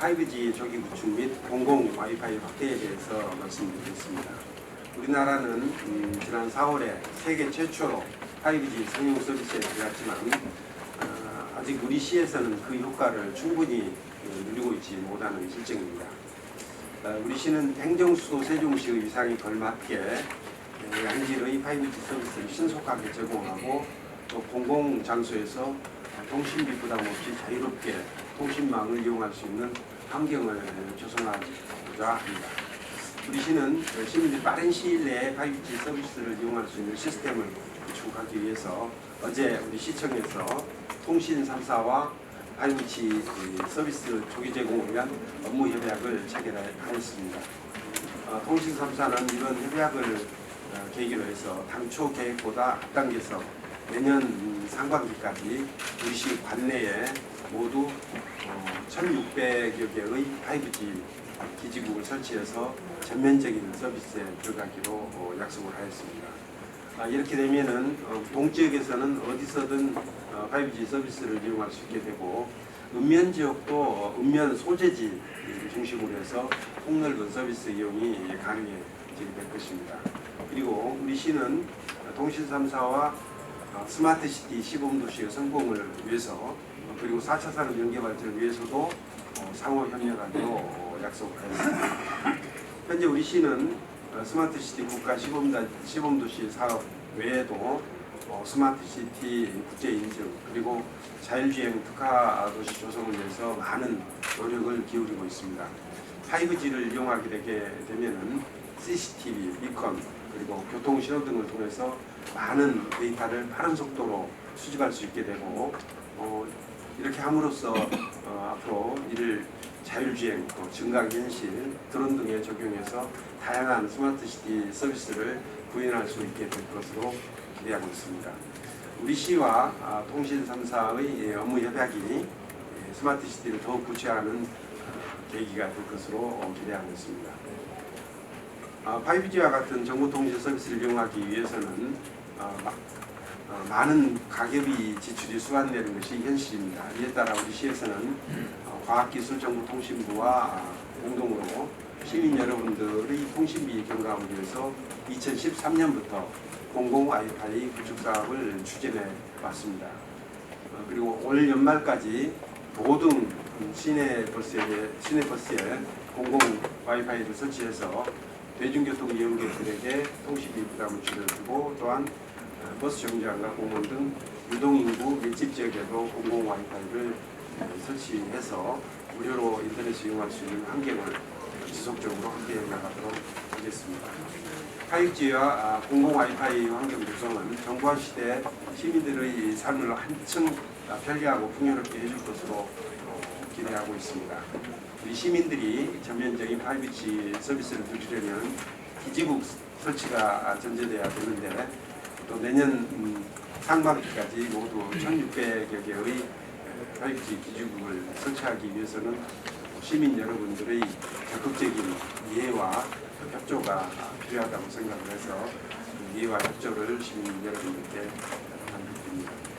5G 조기 구축 및 공공 와이파이 확대에 대해서 말씀드리겠습니다. 우리나라는 음, 지난 4월에 세계 최초로 5G 상용 서비스에 들어갔지만 아, 아직 우리 시에서는 그 효과를 충분히 어, 누리고 있지 못하는 실정입니다. 어, 우리 시는 행정수도 세종시의 위상에 걸맞게 에, 양질의 5G 서비스를 신속하게 제공하고 또 공공장소에서 통신비 부담 없이 자유롭게 통신망을 이용할 수 있는 환경을 조성하고자 합니다. 우리 시는 시민들이 빠른 시일 내에 5G 서비스를 이용할 수 있는 시스템을 구축하기 위해서 어제 우리 시청에서 통신 3사와 5G 서비스 조기 제공을 위한 업무 협약을 체결하였습니다. 어, 통신 3사는 이런 협약을 어, 계기로 해서 당초 계획보다 앞당겨서 내년 음, 상반기까지 우리 시 관내에 모두 어, 1,600여 개의 5G 기지국을 설치해서 전면적인 서비스에 들어가기로 어, 약속을 하였습니다. 아, 이렇게 되면은 어, 동지역에서는 어디서든 어, 5G 서비스를 이용할 수 있게 되고 읍면 지역도 어, 읍면 소재지 중심으로 해서 폭넓은 서비스 이용이 가능해지게 될 것입니다. 그리고 우리 시는 동신 3사와 어, 스마트 시티 시범도시의 성공을 위해서 어, 그리고 4차 산업 연계 발전을 위해서도 어, 상호 협력하기로 어, 약속하였습니다. 현재 우리 시는 어, 스마트 시티 국가 시범도시 사업 외에도 어, 스마트 시티 국제 인증 그리고 자율주행 특화 도시 조성을 위해서 많은 노력을 기울이고 있습니다. 5G를 이용하게 되면은 CCTV, 비컨 그리고 교통 신호 등을 통해서 많은 데이터를 빠른 속도로 수집할 수 있게 되고 어, 이렇게 함으로써 어, 앞으로 이를 자율주행, 또 증강현실, 드론 등에 적용해서 다양한 스마트시티 서비스를 구현할 수 있게 될 것으로 기대하고 있습니다. 우리 시와 아, 통신 3사의 예, 업무 협약이 예, 스마트시티를 더욱 구체화하는 어, 계기가 될 것으로 어, 기대하고 있습니다. 아, 5G와 같은 정보 통신 서비스를 이용하기 위해서는 어, 마- 어, 많은 가격이 지출이 수반되는 것이 현실입니다. 이에 따라 우리 시에서는 어, 과학기술정보통신부와 아, 공동으로 시민 여러분들의 통신비 경감을 위해서 2013년부터 공공 와이파이 구축 사업을 추진해 왔습니다. 어, 그리고 올 연말까지 모든 시내 버스에 시내 버스에 공공 와이파이를 설치해서 대중교통 이용객들에게 통신비 부담을 줄여주고 또한 어, 버스 정류장과 공원 등 유동인구 밀집 지역에도 공공 와이파이를 어, 설치해서 무료로 인터넷을 이용할 수 있는 환경을 지속적으로 함께 나가도록 하겠습니다. 5G와 공공 와이파이 환경 구성은 정부화 시대 시민들의 삶을 한층 편리하고 풍요롭게 해줄 것으로 어, 기대하고 있습니다. 우리 시민들이 전면적인 5G 서비스를 누리려면 기지국 설치가 전제돼야 되는데 또 내년 음, 상반기까지 모두 1,600여 개의 5G 기지국을 설치하기 위해서는 시민 여러분들의 적극적인 이해와 협조가 필요하다고 생각을 해서 그 이해와 협조를 시민 여러분들께